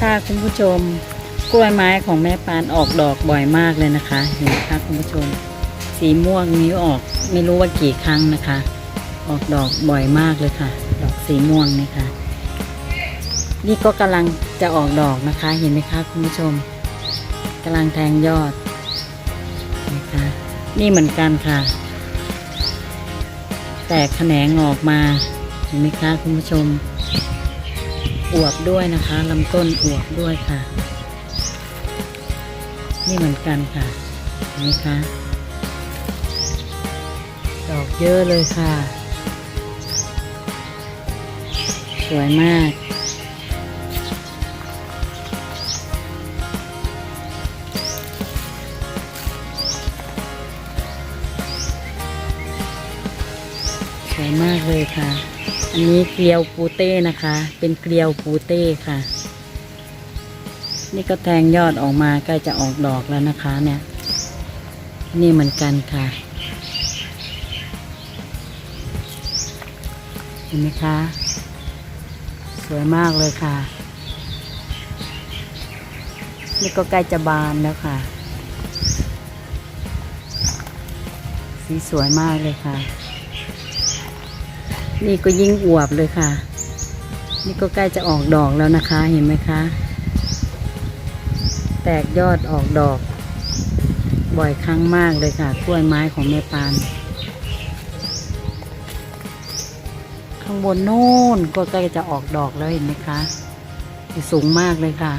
ค่ะคุณผู้ชมกล้วยไม้ของแม่ปานออกดอกบ่อยมากเลยนะคะเห็นไหมคะคุณผู้ชม สีม่วงนี้ออกไม่รู้ว่ากี่ครั้งนะคะ ออกดอกบ่อยมากเลยค่ะ ดอกสีม่วงนี่ค่ะ นี่ก็กำลังจะออกดอกนะคะ เห็นไหมคะคุณผู้ชมกำลังแทงยอดนะคะ นี่เหมือนกันค่ะ แตกแขนงออกมาเห็นไหมคะคุณผู้ชม อวบด้วยนะคะลำต้นอวบด้วยค่ะ นี่เหมือนกันค่ะเห็นไหมคะดอกเยอะเลยค่ะ สวยมาก สวยมากเลยค่ะ อันนี้เกลียวปูเต้นะคะ เป็นเกลียวปูเต้ค่ะ นี่ก็แทงยอดออกมาใกล้จะออกดอกแล้วนะคะ เนี่ย นี่เหมือนกันค่ะเห็นไหมคะ สวยมากเลยค่ะ นี่ก็ใกล้จะบานแล้วค่ะ สีสวยมากเลยค่ะ นี่ก็ยิ่งอวบเลยค่ะ นี่ก็ใกล้จะออกดอกแล้วนะคะ เห็นไหมคะ แตกยอดออกดอก บ่อยครั้งมากเลยค่ะ กล้วยไม้ของแม่ปาน ข้างบนนู่นก็ใกล้จะออกดอกแล้วเห็นไหมคะ สูงมากเลยค่ะ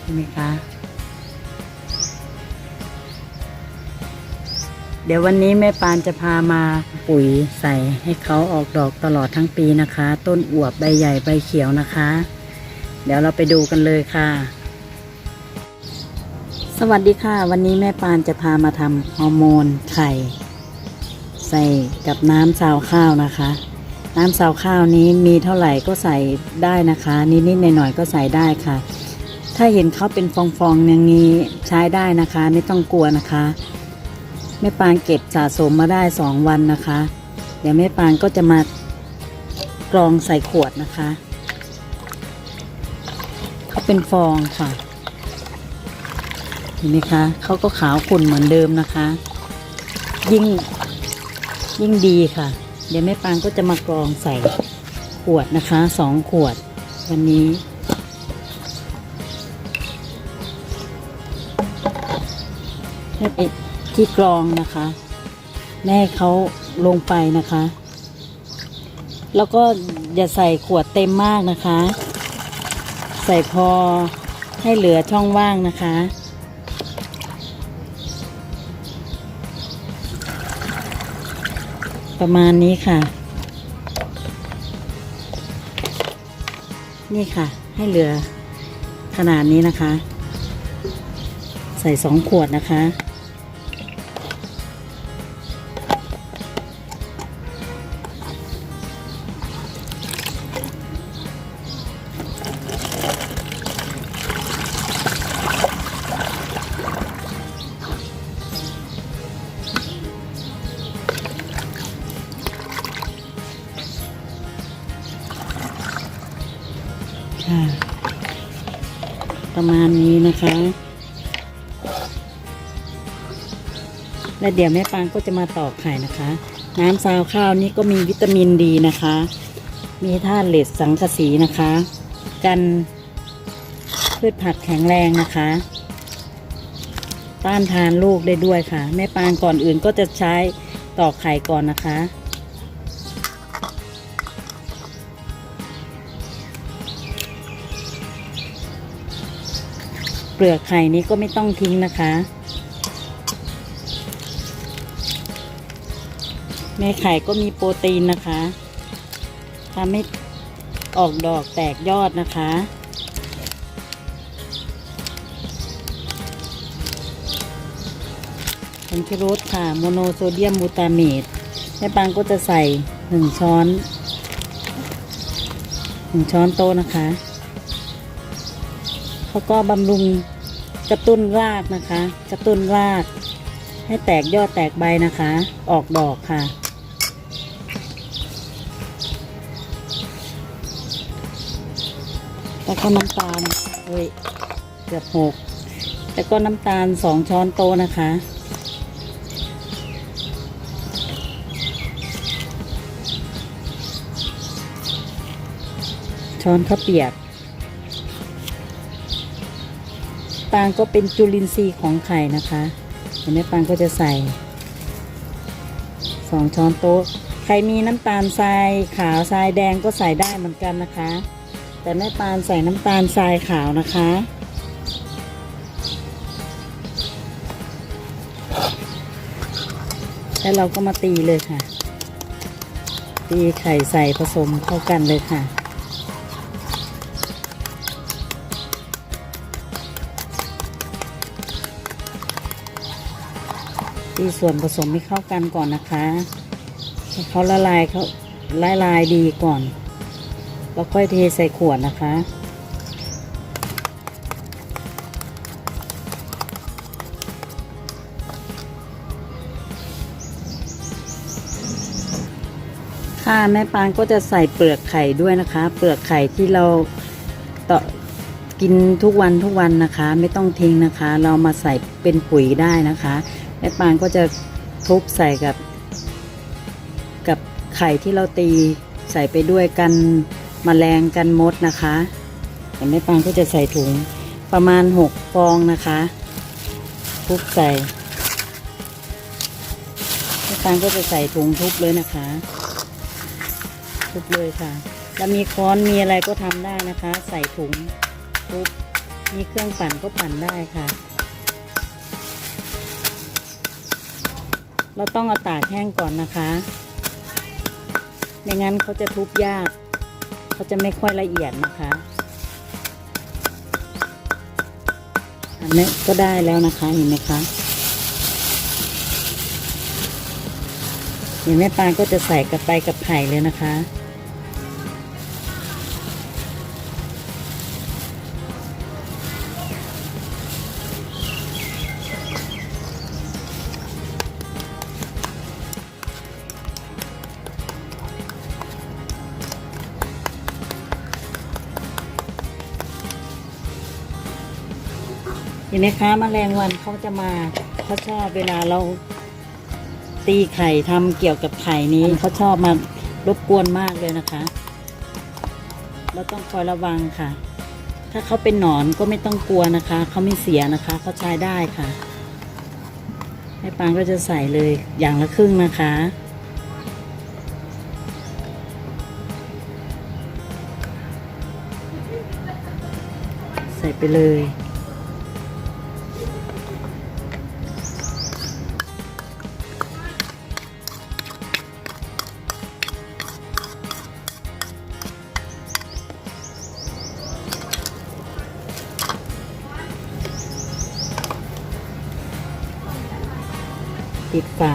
เห็นไหมคะ เดี๋ยววันนี้แม่ปานจะพามาปุ๋ยใส่ให้เขาออกดอกตลอดทั้งปีนะคะ ต้นอวบใบใหญ่ใบเขียวนะคะ เดี๋ยวเราไปดูกันเลยค่ะ สวัสดีค่ะ วันนี้แม่ปานจะพามาทำฮอร์โมนไข่ ใส่กับน้ำซาวข้าวนะคะ น้ำซาวข้าวนี้มีเท่าไหร่ก็ใส่ได้นะคะ นิดๆหน่อยๆก็ใส่ได้ค่ะ ถ้าเห็นเขาเป็นฟองๆอย่างนี้ใช้ได้นะคะ ไม่ต้องกลัวนะคะ แม่ปานเก็บสะสมมาได้สองวันนะคะ เดี๋ยวแม่ปานก็จะมากรองใส่ขวดนะคะเขาเป็นฟองค่ะ เห็นไหมคะเขาก็ขาวขุ่นเหมือนเดิมนะคะ ยิ่งยิ่งดีค่ะ เดี๋ยวแม่ปานก็จะมากรองใส่ขวดนะคะสองขวด วันนี้ให้ไป ที่กรองนะคะ แม่เขาลงไปนะคะ แล้วก็อย่าใส่ขวดเต็มมากนะคะ ใส่พอให้เหลือช่องว่างนะคะ ประมาณนี้ค่ะ นี่ค่ะ ให้เหลือขนาดนี้นะคะ ใส่สองขวดนะคะ ประมาณนี้นะคะ และเดี๋ยวแม่ปางก็จะมาตอกไข่นะคะ น้ำซาวข้าวนี้ก็มีวิตามินดีนะคะ มีธาตุเหล็กสังกะสีนะคะ กันพืชผักแข็งแรงนะคะ ต้านทานลูกได้ด้วยค่ะ แม่ปางก่อนอื่นก็จะใช้ตอกไข่ก่อนนะคะ ลือกไข่นี้ก็ไม่ต้องทิ้งนะคะ แม่ไข่ก็มีโปรตีนนะคะทำให้ออกดอกแตกยอดนะคะ ผงชูรสค่ะ โมโนโซเดียมมูตาเมตแม่ปังก็จะใส่หนึ่งช้อนหนึ่งช้อนโต๊ะนะคะ แล้วก็บำรุง กระตุ้นรากนะคะ กระตุ้นราก ให้แตกยอดแตกใบนะคะ ออกดอกค่ะตแล้วก็น้ำตาลเฮ้ยเกือบหกแล้วก็น้ำตาลสองช้อนโต๊ะนะคะช้อนข้าวเปียก ปางก็เป็นจุลินทรีย์ของไข่นะคะ เห็นไหมปางก็จะใส่สองช้อนโต๊ะ ใครมีน้ำตาลทรายขาวทรายแดงก็ใส่ได้เหมือนกันนะคะ แต่แม่ปานใส่น้ำตาลทรายขาวนะคะแล้วเราก็มาตีเลยค่ะ ตีไข่ใส่ผสมเข้ากันเลยค่ะ ตีส่วนผสมให้เข้ากันก่อนนะคะให้เขาละลายเขาละลายดีก่อน แล้วค่อยเทใส่ขวดนะคะค่ะแม่ปานก็จะใส่เปลือกไข่ด้วยนะคะ เปลือกไข่ที่เราต่อ กินทุกวันทุกวันนะคะ ไม่ต้องทิ้งนะคะ เรามาใส่เป็นปุ๋ยได้นะคะแม่ปานก็จะทุบใส่กับ กับไข่ที่เราตีใส่ไปด้วยกันมแมลงกันมดนะคะแต่แม่ปานก็จะใส่ถุงประมาณหกฟองนะคะทุบใส่แม่ปานก็จะใส่ถุงทุบเลยนะคะ ทุบเลยค่ะแล้วมีค้อนมีอะไรก็ทำได้นะคะ ใส่ถุง ทุบมีเครื่องปั่นก็ปั่นได้ค่ะ เราต้องเอาตากแห้งก่อนนะคะ ไม่งั้นเขาจะทุบยาก เขาจะไม่ค่อยละเอียดนะคะ อันนี้ก็ได้แล้วนะคะเห็นไหมคะเห็นแม่ปานก็จะใส่กับไปกับไข่เลยนะคะ ห็นไหมคะมแมลงวันเขาจะมาเขาชอบเวลาเราตีไข่ทำเกี่ยวกับไข่นี้เขาชอบมารบกวนมากเลยนะคะ เราต้องคอยระวังค่ะ ถ้าเขาเป็นหนอนก็ไม่ต้องกลัวนะคะเขาไม่เสียนะคะเขาใช้ได้ค่ะแม่ปางก็จะใส่เลยอย่างละครึ่งนะคะใส่ไปเลย ปิดฝา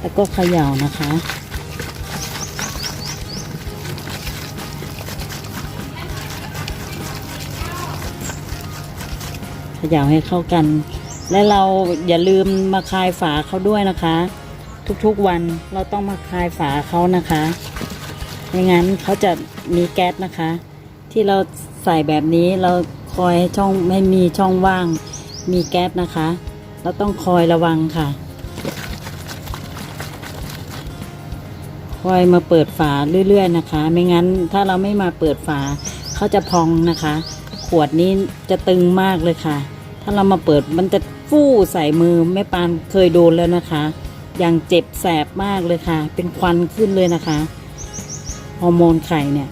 แล้วก็เขย่านะคะ เขย่าให้เข้ากัน และเราอย่าลืมมาคลายฝาเขาด้วยนะคะ ทุกๆวันเราต้องมาคลายฝาเขานะคะไม่งั้นเขาจะมีแก๊สนะคะ ที่เราใส่แบบนี้เรา คอยให้ช่องไม่มีช่องว่าง มีแก๊สนะคะ เราต้องคอยระวังค่ะ คอยมาเปิดฝาเรื่อยๆนะคะ ไม่งั้นถ้าเราไม่มาเปิดฝาเขาจะพองนะคะ ขวดนี้จะตึงมากเลยค่ะ ถ้าเรามาเปิดมันจะฟู่ใส่มือแม่ปานเคยโดนแล้วนะคะอย่างเจ็บแสบมากเลยค่ะ เป็นควันขึ้นเลยนะคะ ฮอร์โมนไข่เนี่ย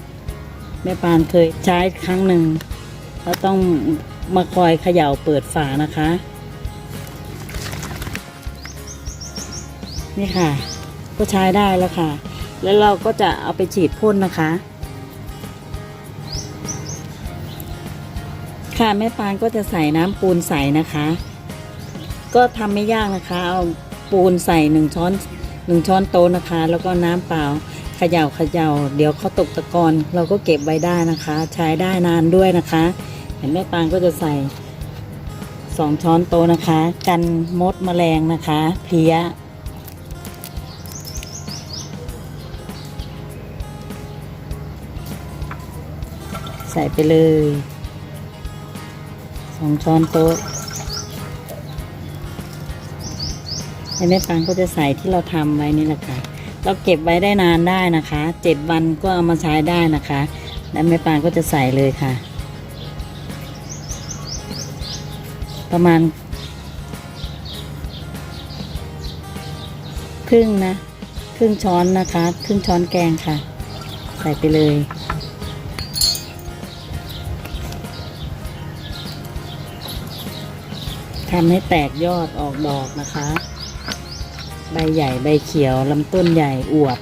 แม่ปานเคยใช้ครั้งหนึ่ง เราต้องมาคอยเขย่าเปิดฝานะคะ นี่ค่ะ ก็ใช้ได้แล้วค่ะ แล้วเราก็จะเอาไปฉีดพ่นนะคะ ค่ะแม่ปานก็จะใส่น้ำปูนใสนะคะ ก็ทำไม่ยากนะคะเอาปูนใส่หนึ่งช้อนหนึ่งช้อนโต๊ะนะคะ แล้วก็น้ำเปล่าเขย่าเขย่าเดี๋ยวเขาตกตะกอนเราก็เก็บไว้ได้นะคะ ใช้ได้นานด้วยนะคะ ห็นแม่ปางก็จะใส่สองช้อนโต๊ะนะคะ กันมดมแมลงนะคะเพี้ยใส่ไปเลยสองช้อนโต๊ะแม่ปังก็จะใส่ที่เราทำไว้นี่แหละค่ะ เราเก็บไว้ได้นานได้นะคะ เจ็ดวันก็เอามาใช้ได้นะคะ และแม่ปางก็จะใส่เลยค่ะ ประมาณ ครึ่งนะ ครึ่งช้อนนะคะ ครึ่งช้อนแกงค่ะ ใส่ไปเลย ทำให้แตกยอดออกดอกนะคะ ใบใหญ่ใบเขียวลำต้นใหญ่อวบ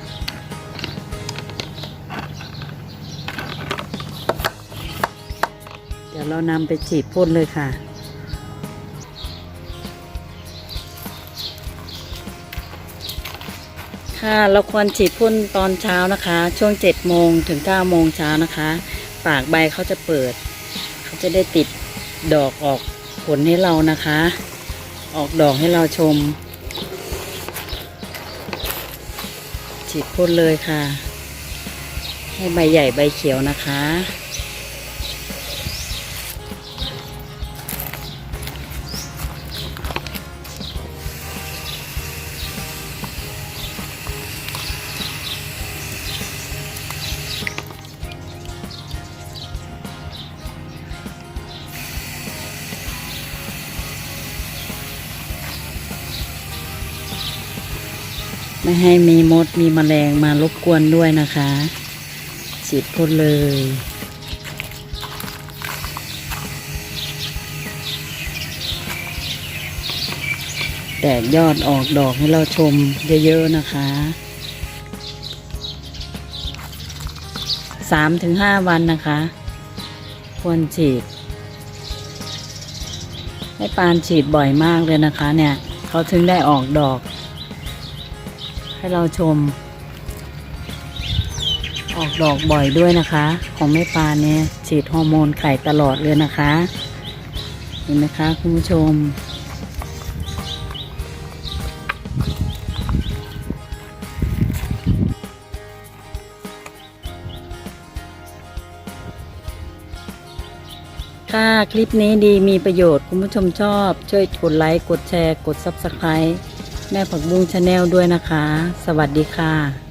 เดี๋ยวเรานำไปฉีดพ่นเลยค่ะ ค่ะเราควรฉีดพ่นตอนเช้านะคะ ช่วง7โมงถึง9โมงเช้านะคะ ปากใบเขาจะเปิด เขาจะได้ติดดอกออกผลให้เรานะคะ ออกดอกให้เราชม ฉีดพ่นเลยค่ะ ให้ใบใหญ่ใบเขียวนะคะ ไม่ให้มีมดมีแมลงมารบกวนด้วยนะคะฉีดพ่นเลย แตกยอดออกดอกให้เราชมเยอะๆนะคะสามถึงห้าวันนะคะ ควรฉีด ให้ปานฉีดบ่อยมากเลยนะคะเนี่ย เขาถึงได้ออกดอก ให้เราชม ออกดอกบ่อยด้วยนะคะ ของแม่ปานเนี่ยฉีดฮอร์โมนไข่ตลอดเลยนะคะ เห็นไหมคะคุณผู้ชม ค่ะคลิปนี้ดีมีประโยชน์คุณผู้ชมชอบ ช่วยกดไลค์ กดแชร์ กด Subscribe แม่ผักบุ้งชาแนลด้วยนะคะ สวัสดีค่ะ